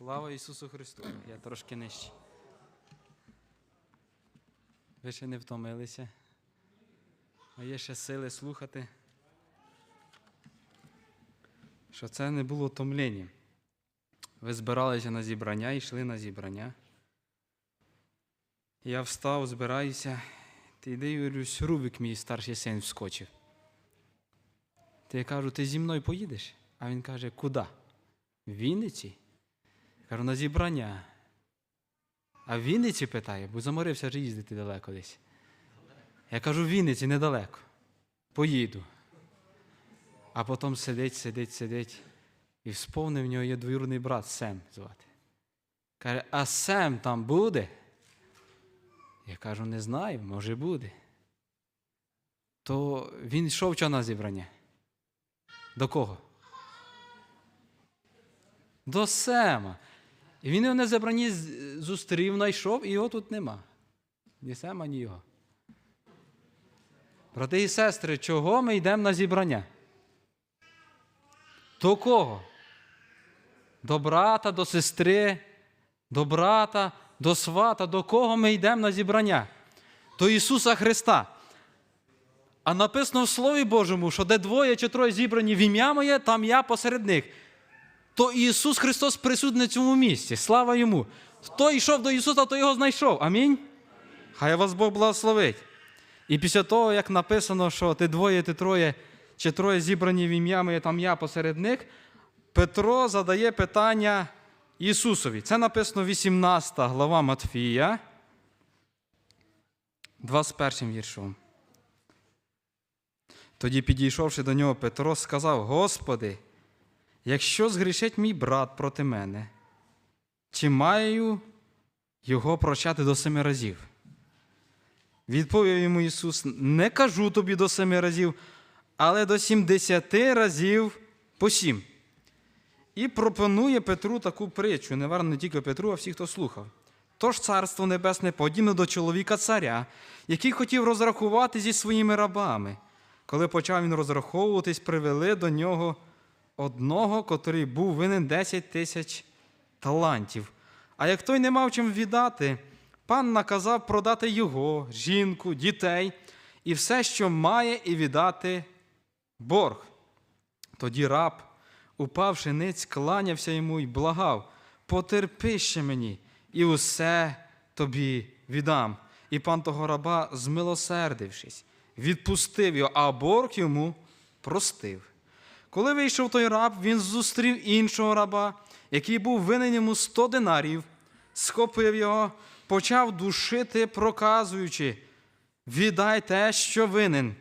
Слава Ісусу Христу! Я трошки нижче. Ви ще не втомилися. А є ще сили слухати. Що це не було томління. Ви збиралися на зібрання, і йшли на зібрання. Я встав, збираюся. Ти йди, Юрюсь, Рубик, мій старший син, вскочив. Ти я кажу, ти зі мною поїдеш? А він каже, куди? В Вінниці? Кажу, на зібрання. А в Вінниці питає, бо заморився вже їздити далеко десь. Я кажу, в Вінниці недалеко. Поїду. А потім сидить, сидить, сидить. І всповнив в нього є двоюродний брат Сем звати. Каже, а Сем там буде? Я кажу, не знаю, може буде. То він йшов чого на зібрання? До кого? До Сема. І він його на зібранні з- зустрів, знайшов, і його тут нема. Ні Сема, ні його. Брати і сестри, чого ми йдемо на зібрання? До кого? До брата, до сестри, до брата, до свата, до кого ми йдемо на зібрання? До Ісуса Христа. А написано в Слові Божому, що де двоє чи троє зібрані в ім'я моє, там я посеред них. То Ісус Христос присутній на цьому місці. Слава Йому. Хто йшов до Ісуса, то його знайшов. Амінь. Хай вас Бог благословить. І після того, як написано, що ти двоє, ти троє, чи троє зібрані в ім'я моє, там я посеред них, Петро задає питання Ісусові. Це написано 18 глава Матфія, 21 віршом. Тоді, підійшовши до нього, Петро сказав: Господи, якщо згрішить мій брат проти мене, чи маю його прощати до семи разів? Відповів йому Ісус: Не кажу тобі до семи разів, але до сімдесяти разів по сім. І пропонує Петру таку притчу, не варто не тільки Петру, а всі, хто слухав. Тож царство небесне подібне до чоловіка царя, який хотів розрахувати зі своїми рабами. Коли почав він розраховуватись, привели до нього одного, котрий був винен 10 тисяч талантів. А як той не мав чим віддати, пан наказав продати його, жінку, дітей і все, що має, і віддати борг. Тоді раб, упавши ниць, кланявся йому й благав: потерпи ще мені, і усе тобі віддам. І пан того раба, змилосердившись, відпустив його, а борг йому простив. Коли вийшов той раб, він зустрів іншого раба, який був винен йому сто динарів, схопив його, почав душити, проказуючи: віддай те, що винен.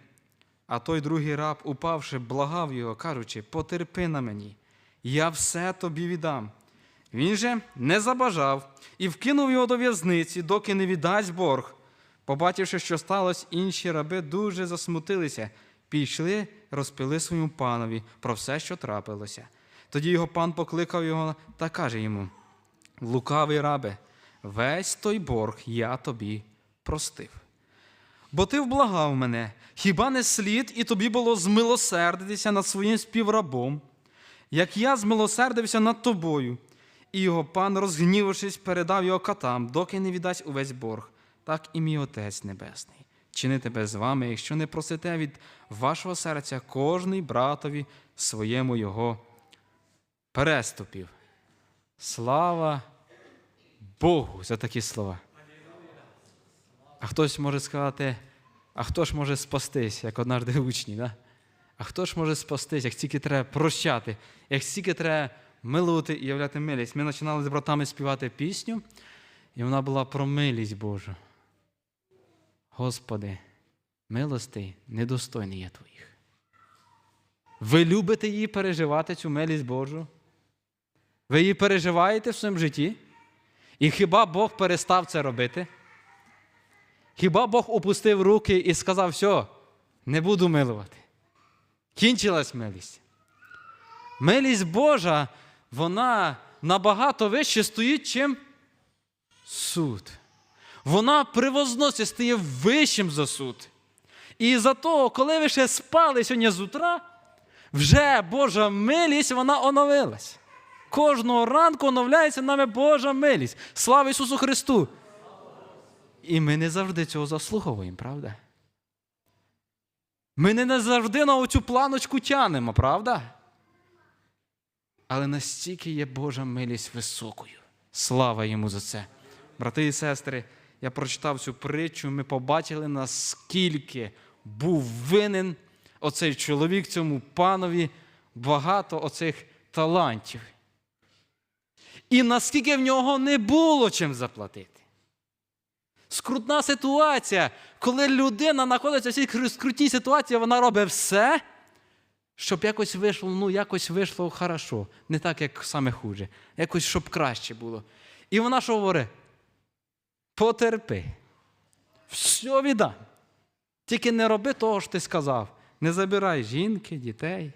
А той другий раб, упавши, благав його, кажучи, потерпи на мені, я все тобі віддам. Він же не забажав і вкинув його до в'язниці, доки не віддасть борг. Побачивши, що сталося, інші раби дуже засмутилися, пішли, розпили своєму панові про все, що трапилося. Тоді його пан покликав його та каже йому: Лукавий рабе, весь той борг я тобі простив. Бо ти вблагав мене, хіба не слід і тобі було змилосердитися над своїм співрабом, як я змилосердився над тобою, і його пан, розгнівавшись, передав його катам, доки не віддасть увесь борг, так і мій Отець Небесний. Чини тебе з вами, якщо не просите від вашого серця кожний братові своєму його переступів. Слава Богу за такі слова. А хтось може сказати, а хто ж може спастись, як однажды учні, да? а хто ж може спастись, як тільки треба прощати, як тільки треба милувати і являти милість. Ми починали з братами співати пісню, і вона була про милість Божу. Господи, милостей недостойний є Твоїх. Ви любите її переживати, цю милість Божу? Ви її переживаєте в своєму житті? І хіба Бог перестав це робити? Хіба Бог опустив руки і сказав, все, не буду милувати. Кінчилась милість. Милість Божа, вона набагато вище стоїть, чим суд. Вона привозносить, стає вищим за суд. І за того, коли ви ще спали сьогодні з утра, вже Божа милість вона оновилась. Кожного ранку оновляється нами Божа милість. Слава Ісусу Христу! І ми не завжди цього заслуговуємо, правда? Ми не завжди на оцю планочку тянемо, правда? Але настільки є Божа милість високою. Слава йому за це. Брати і сестри, я прочитав цю притчу, ми побачили, наскільки був винен оцей чоловік цьому панові багато оцих талантів. І наскільки в нього не було чим заплатити. Скрутна ситуація, коли людина знаходиться в цій скрутній ситуації, вона робить все, щоб якось вийшло, ну, якось вийшло хорошо. Не так, як саме хуже. Якось, щоб краще було. І вона що говорить? Потерпи. Все віддам. Тільки не роби того, що ти сказав. Не забирай жінки, дітей,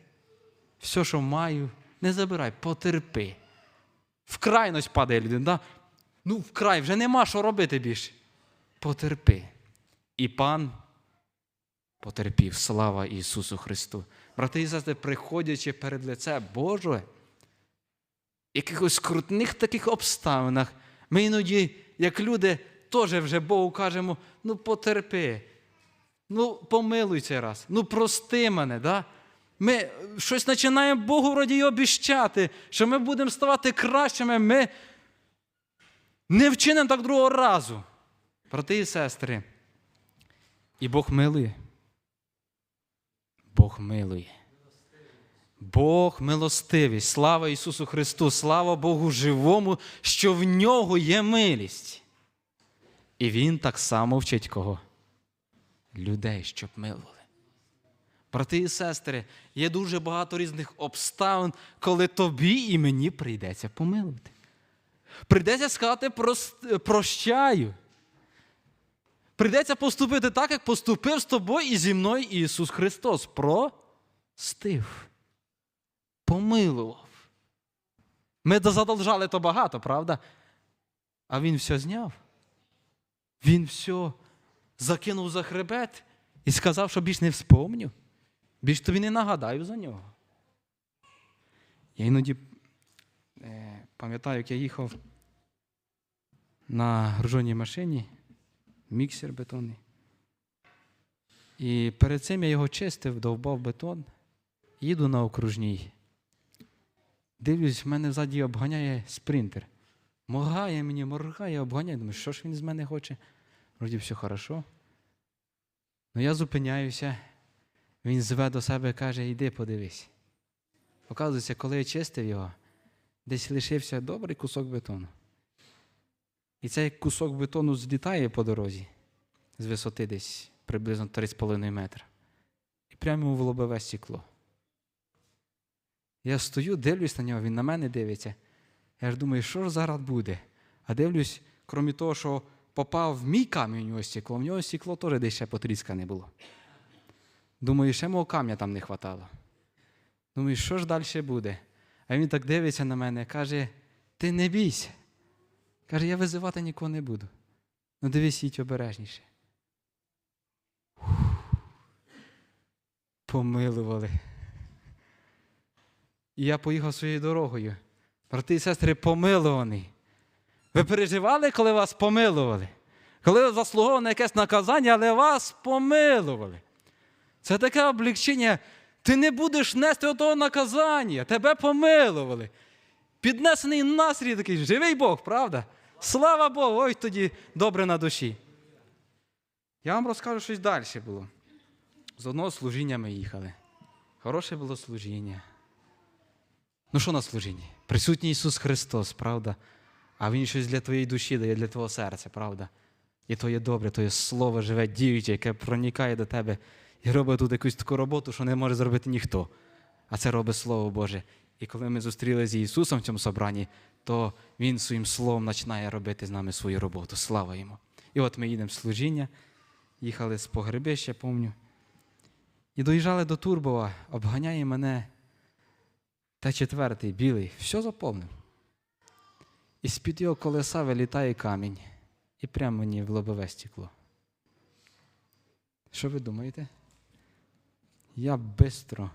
все, що маю, не забирай, потерпи. В крайність падає людина. Да? Ну, вкрай, вже нема що робити більше. Потерпи. І пан потерпів. Слава Ісусу Христу. Брати і сестри, приходячи перед лице Боже, якихось крутних таких обставинах, ми іноді, як люди, теж вже Богу кажемо, ну потерпи, ну помилуй цей раз, ну прости мене. Да? Ми щось починаємо Богу вроді й обіщати, що ми будемо ставати кращими, ми не вчинимо так другого разу. Брати і сестри, і Бог милує. Бог милує. Бог милостивий. Слава Ісусу Христу, слава Богу живому, що в нього є милість. І Він так само вчить кого? Людей, щоб милували. Брати і сестри, є дуже багато різних обставин, коли тобі і мені прийдеться помилувати. Прийдеться сказати прощаю. Прийдеться поступити так, як поступив з тобою і зі мною Ісус Христос. Простив. Помилував. Ми задолжали то багато, правда? А Він все зняв. Він все закинув за хребет і сказав, що більш не вспомню. Більш тобі не нагадаю за нього. Я іноді е, пам'ятаю, як я їхав на гружоній машині, міксер бетонний. І перед цим я його чистив, довбав бетон, їду на окружній. Дивлюсь, в мене ззаді обганяє спринтер. Моргає мені, моргає, обганяє. Думаю, що ж він з мене хоче? Вроді все хорошо. Ну я зупиняюся. Він зве до себе і каже, йди подивись. Оказується, коли я чистив його, десь лишився добрий кусок бетону. І цей кусок бетону злітає по дорозі з висоти десь приблизно 3,5 метра. І прямо йому в лобове стекло. Я стою, дивлюсь на нього, він на мене дивиться. Я ж думаю, що ж зараз буде? А дивлюсь, крім того, що попав в мій камінь у нього стекло, в нього стекло теж десь ще потріскане було. Думаю, ще мого камня там не хватало. Думаю, що ж далі буде? А він так дивиться на мене, каже: ти не бійся. Каже, я визивати нікого не буду. Ну дивись, їдь обережніше. Помилували. І я поїхав своєю дорогою. Брати і сестри, помилуваний. Ви переживали, коли вас помилували? Коли заслуговане якесь наказання, але вас помилували. Це таке облегчення. Ти не будеш нести отого наказання, тебе помилували. Піднесений настрій такий, живий Бог, правда? Слава Богу, ой тоді добре на душі. Я вам розкажу щось далі було. З одного служіння ми їхали. Хороше було служіння. Ну що на служінні? Присутній Ісус Христос, правда? А Він щось для твоєї душі дає, для твого серця, правда? І то є добре, то є слово живе, діюче, яке проникає до тебе і робить тут якусь таку роботу, що не може зробити ніхто. А це робить Слово Боже. І коли ми зустрілися з Ісусом в цьому собранні, то Він своїм словом починає робити з нами свою роботу. Слава йому. І от ми їдемо в служіння, їхали з погребища, помню. І доїжджали до Турбова, обганяє мене Т4 білий, все заповнив. І з-під його колеса вилітає камінь. І прямо мені в лобове стекло. Що ви думаєте? Я бистро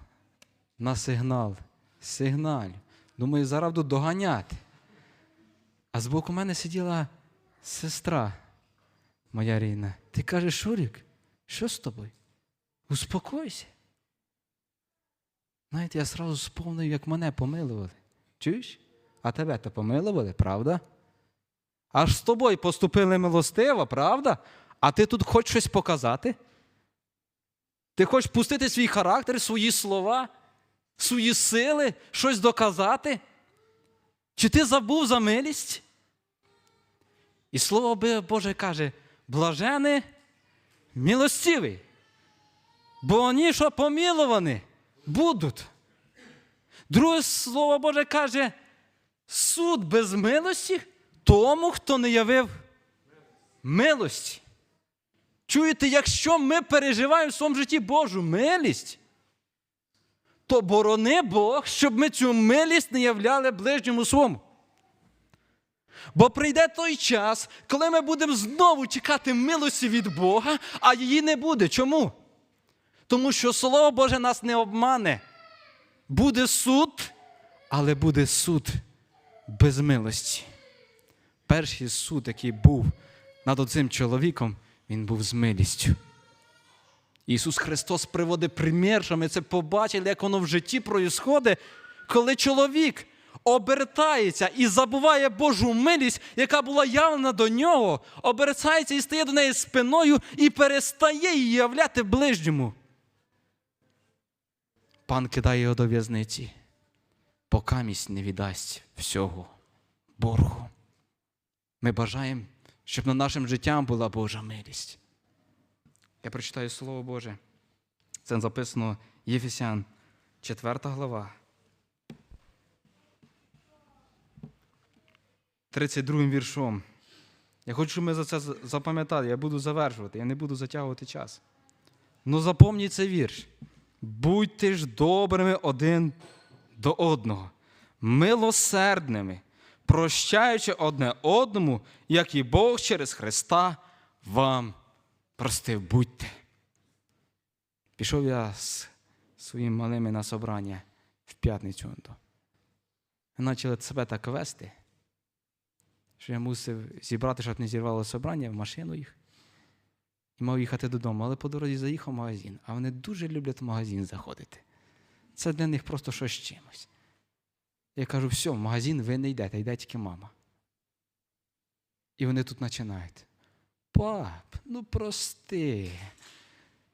на сигнал, сигналю, Думаю, зараз буду доганяти. А збоку мене сиділа сестра моя рідна. Ти кажеш, Шурік, що з тобою? Успокойся. Знаєте, я сразу сповнив, як мене помилували. Чуєш? А тебе то помилували, правда? Аж з тобою поступили милостиво, правда? А ти тут хочеш щось показати? Ти хочеш пустити свій характер, свої слова, свої сили, щось доказати? Чи ти забув за милість? І слово Боже каже: блажений, милостивий, бо вони, що поміловані, будуть. Друге слово Боже каже, суд без милості тому, хто не явив милості. Чуєте, якщо ми переживаємо в своєму житті Божу милість, то борони Бог, щоб ми цю милість не являли ближньому своєму. Бо прийде той час, коли ми будемо знову чекати милості від Бога, а її не буде. Чому? Тому що Слово Боже нас не обмане. Буде суд, але буде суд без милості. Перший суд, який був над цим чоловіком, він був з милістю. Ісус Христос приводить примір, що ми це побачили, як воно в житті проїсходить, коли чоловік обертається і забуває Божу милість, яка була явлена до нього, обертається і стає до неї спиною і перестає її являти ближньому. Пан кидає його до в'язниці, покамість не віддасть всього боргу. Ми бажаємо, щоб над нашим життям була Божа милість. Я прочитаю Слово Боже. Це записано Єфесян, 4 глава. 32 віршом. Я хочу, щоб ми за це запам'ятали. Я буду завершувати, я не буду затягувати час. Ну запомніть цей вірш. Будьте ж добрими один до одного, милосердними, прощаючи одне одному, як і Бог через Христа вам простив. Будьте. Пішов я з своїм малими на собрання в п'ятницю. Почали себе так вести, що я мусив зібрати, щоб не зірвало собрання в машину їх. І мав їхати додому, але по дорозі заїхав в магазин. А вони дуже люблять в магазин заходити. Це для них просто щось чимось. Я кажу, все, в магазин ви не йдете, йде тільки мама. І вони тут починають. Пап, ну прости.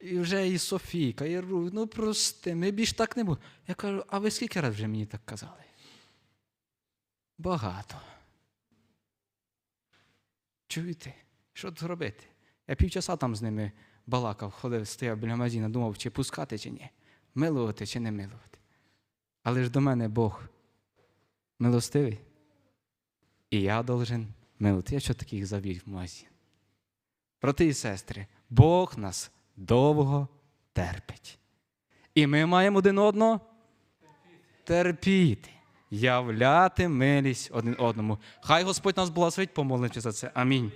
І вже і Софійка, і Ру, ну прости, ми більш так не будемо. Я кажу, а ви скільки разів вже мені так казали? Багато. Чуєте? Що тут робити? Я півчаса там з ними балакав, ходив, стояв біля магазина, думав, чи пускати, чи ні, милувати чи не милувати. Але ж до мене Бог милостивий. І я должен милувати. Я що таких завів в магазин? Брати і сестри, Бог нас довго терпить. І ми маємо один одного терпіти, являти милість один одному. Хай Господь нас благословить, помолимося за це. Амінь.